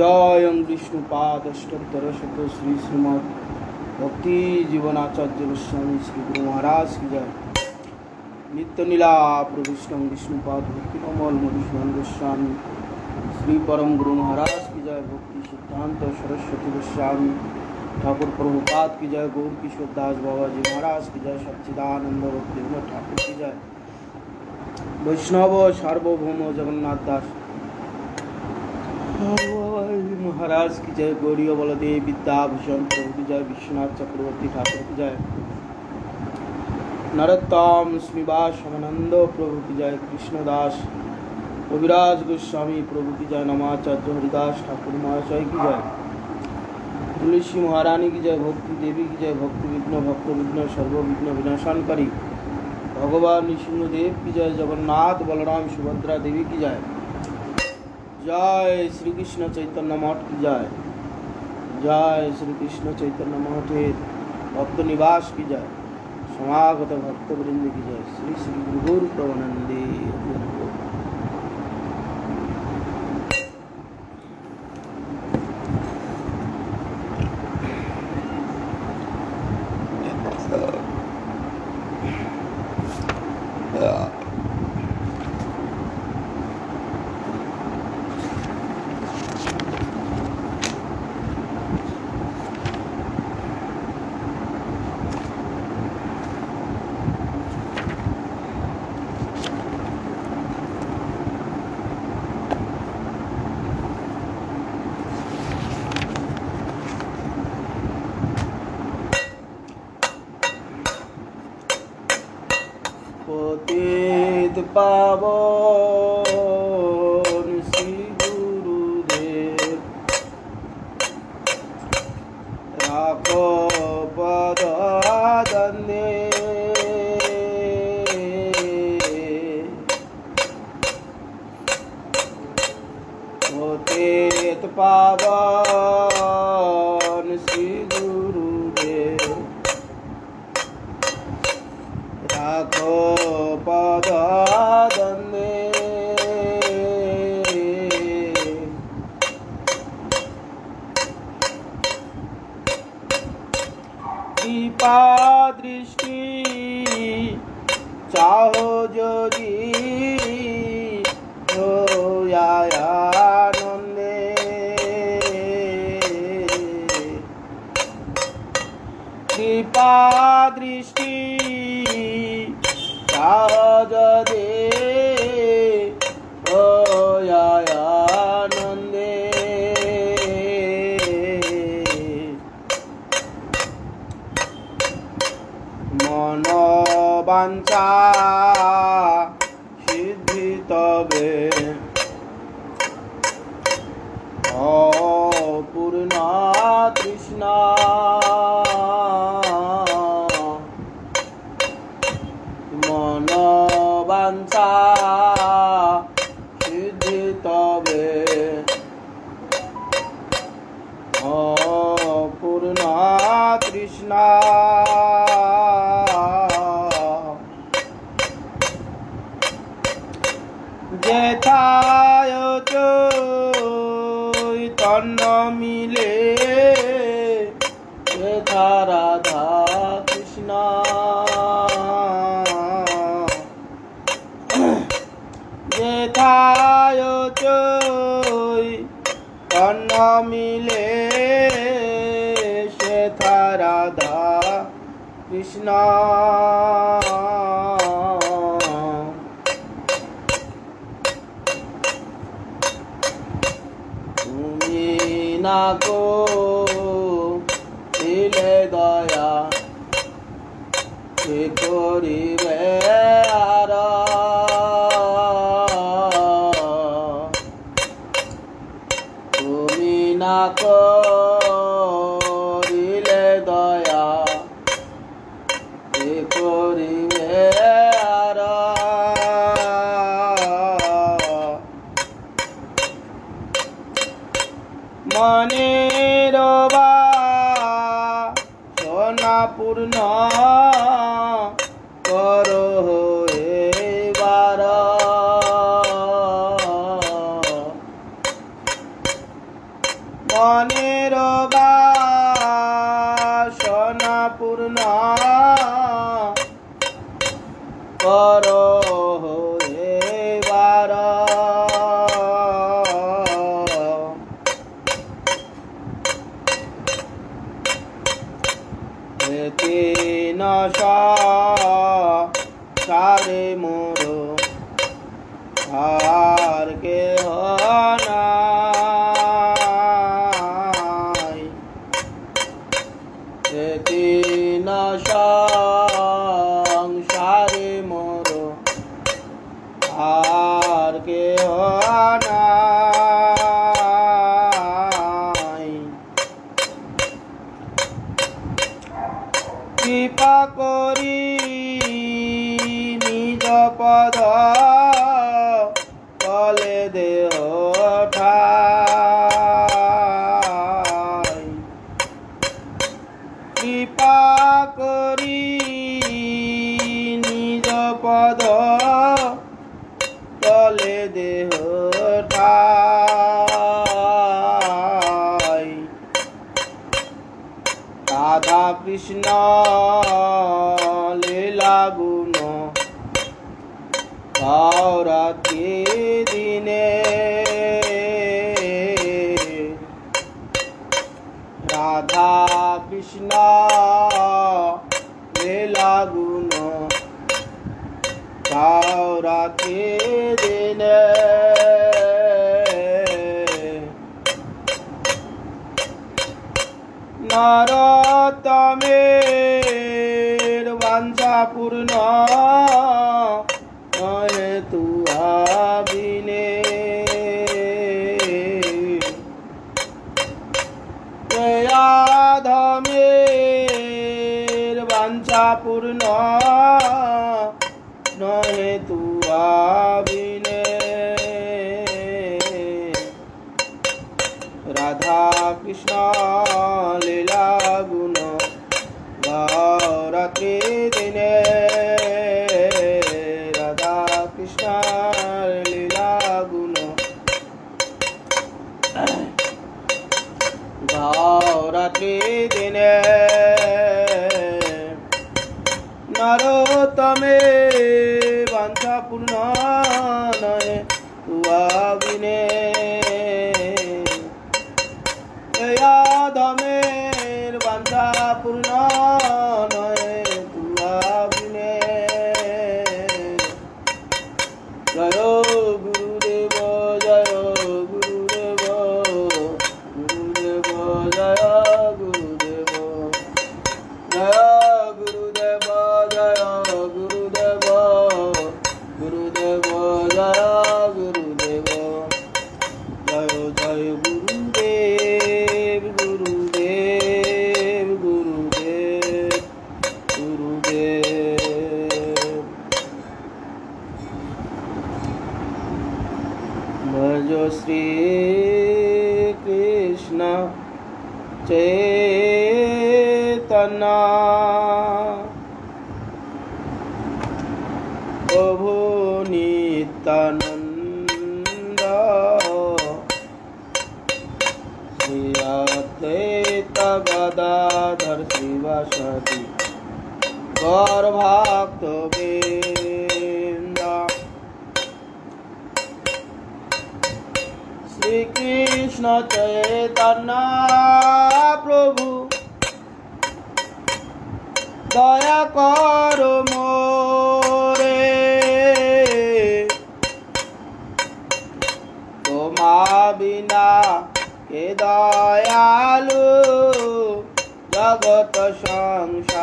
জয়ং বিষ্ণুপাদষ্টোত্তর শত শ্রী শ্রীমদ ভক্তি জীবনাচার্য গোস্বামী শ্রী গুরু মহারাজ কি জয়। নিত্যনীলা প্রভৃষ্টং বিষ্ণুপাদ ভক্তিকমল মধুসূদন গোস্বামী শ্রী পরম গুরু মহারাজ কি জয়। ভক্তি সিদ্ধান্ত সরস্বতী গোস্বামী ঠাকুর প্রভুপাদ কি জয়। গৌর কিশোর দাস বাবাজি মহারাজ কি জয়। সচ্চিদানন্দ ভক্তি ঠাকুর কি জয়। বৈষ্ণব সার্বভৌম জগন্নাথ দাস। Oh, মহারাজ কি জয় গৌরী বলদেব বিদ্যাভূষণ প্রভু জয় বিশ্বনাথ চক্রবর্তী ঠাকুর কি জয় নরোত্তম শ্রীবাস সমানন্দ প্রভু কি জয় কৃষ্ণদাস কবিরাজ গোস্বামী প্রভু কি জয় নমাচার্য হরিদাস ঠাকুর মহাশয় কি জয়। তুলসী মহারানী কি জয়, ভক্তি দেবী কি জয় ভক্তিবিঘ্ন ভক্তবিঘ্ন সর্ববিঘ্ন বিনাশনকারী। ভগবান নৃসিংহদেব কি জয়, জগন্নাথ বলরাম সুভদ্রা দেবী কি জয়। জয় শ্রীকৃষ্ণ চৈতন্য মঠ কি জয়? জয় শ্রীকৃষ্ণ চৈতন্য মঠের ভক্ত নিবাস কি জয়? সমাগত ভক্তবৃন্দ কি জয়? শ্রী শ্রী গুরুর প্রবনন্দে পতিত পাবন শ্রী গুরুদেব। রাখো পদ দন্দে পতিত দৃষ্টি। সহজদে আনন্দে মন বাঞ্ছা মন বাঞ্ছা সিদ্ধি তবে অপূর্ণ তৃষ্ণা। যেথায় চৈতন্য মিলে যেথা রাধা কৃষ্ণ। মিলে সেথা রাধা কৃষ্ণ। তুমি না কো দিলে দয়া সে করিবে? পূর্ণ করো দীন সারে মোর আর কে হয় কৃপা করি নিজ পদ তলে দেহ কৃষ্ণ লীলা গুণ রাত্রি দিনে রাধা কৃষ্ণ লীলা গুণ রাত্রি দিনে নরতমের বাঞ্ছা পূর্ণ। নহে তু আবিনে। ধমের বাঞ্ছা পূর্ণ। নহে তু আবিনে। রাধা কৃষ্ণ। রাত্রি দিনে রাধা কৃষ্ণ লীলা গুণ রাত্রি দিনে নরোত্তমে বাঞ্ছা পূর্ণ নয় তুয়াবিনে দমের গদাধর শিবাসতি। গর্ভাক্ত শ্রীকৃষ্ণ চৈতন্য প্রভু দয়া কর মোরে। তোমা বিনা কে দয়ালু জগত সংসারী।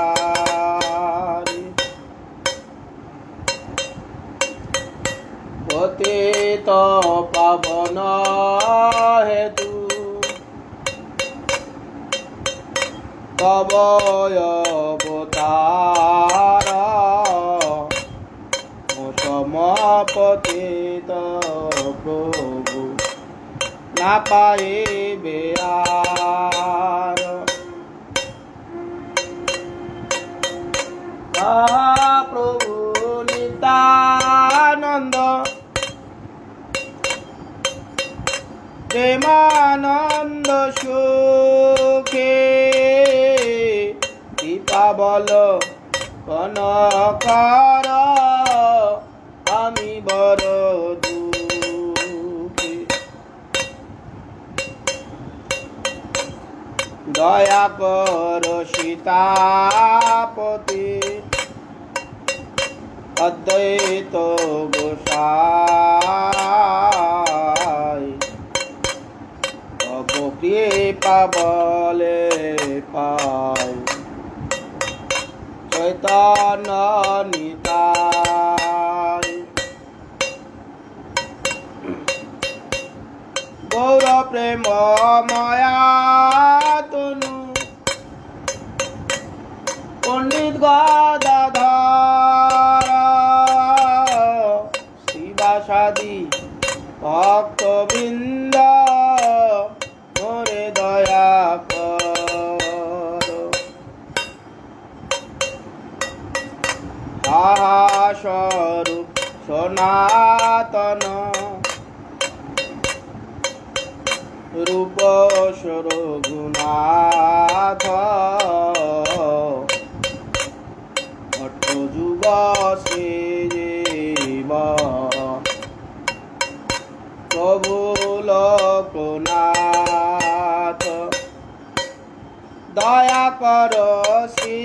পতিত পাবন হেতু কবয় অবতার। প্রভু না পায়ে বেয়ার কনকর আমি বড় দয়া কর সীতাপতি অদ্বৈত গোসাই। তব কৃপা বলে পাই। চৈতন্য নিতাই। গৌর প্রেম মায়া সনাতন। রূপ সরগুনাথ ভট্ট যুগ শ্রীজীব প্রভু লোকনাথ। দয়া কর শ্রিয়াচার্য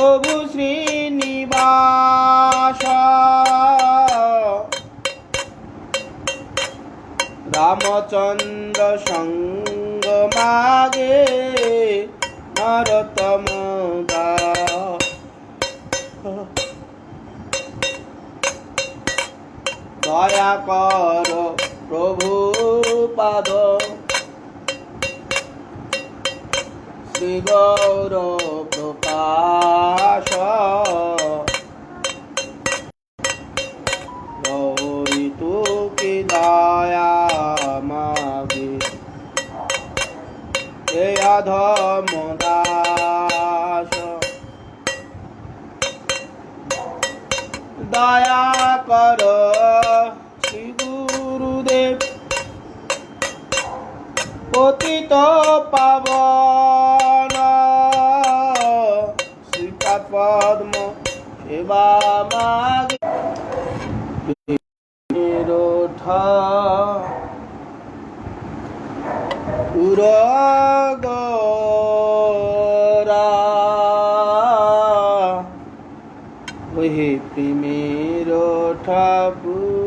প্রভু শ্রীনিবাস রামচন্দ্র সঙ্গ মাগে নরতম। দয়া কর প্রভু পাদ শ্রী গৌর প্রকাশ গৌরী তু কি দয়া মাগে। হে অধম দাস। দয়া কর শ্রী গুরুদেব। পতিত পাবন পদ্ম সেবা মাগে উরগরা ওহে প্রেমের ঠাকুর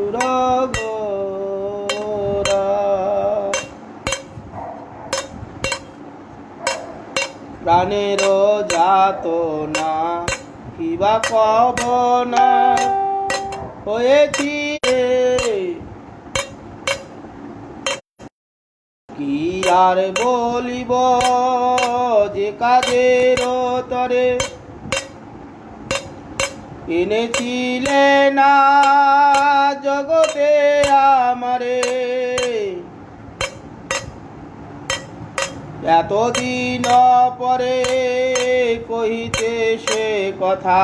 প্রাণের যাত কিবা কব না হয়েছি কি আর বলিব যে কাজের তরে? এনেছিলে না জগতে আমারে। এতদিন পরে কহিতে সে কথা।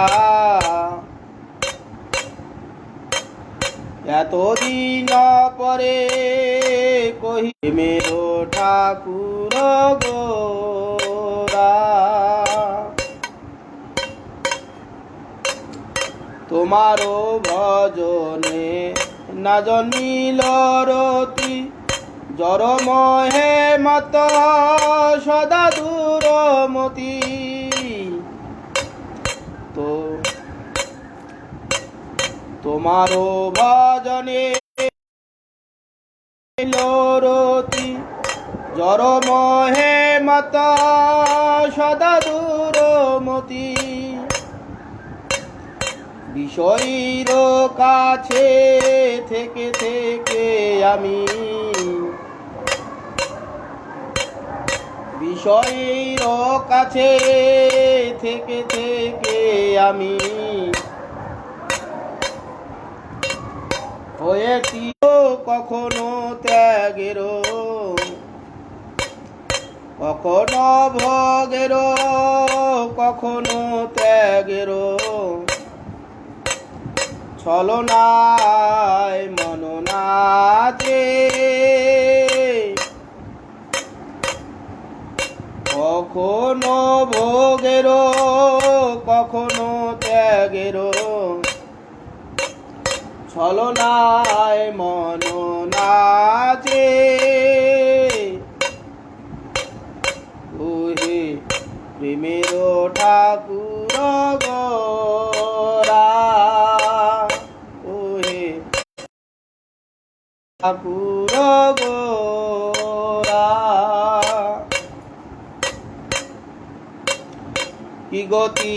এতদিন পরে কহি মেরো ঠাকুর গোরা। তোমারও ভজনে না জন্মিল রতি জরমহে মত সদা দূরমতি। তো, তোমারও ভজনে রতি জরমহে মত সদা দূরমতি। বিষয়ীর কাছে থেকে থেকে আমি বিষয়ীর কাছে থেকে থেকে আমি হয়েছি কখনো ত্যাগের কখনো ভোগের কখনো ত্যাগের ছলনায় মননাচে কখনো ভোগের কখনো ত্যাগের। ছলনায় মননাচে ওহে প্রেমের ঠাকুর গোরা ওহে ঠাকুর গোরা কি গতি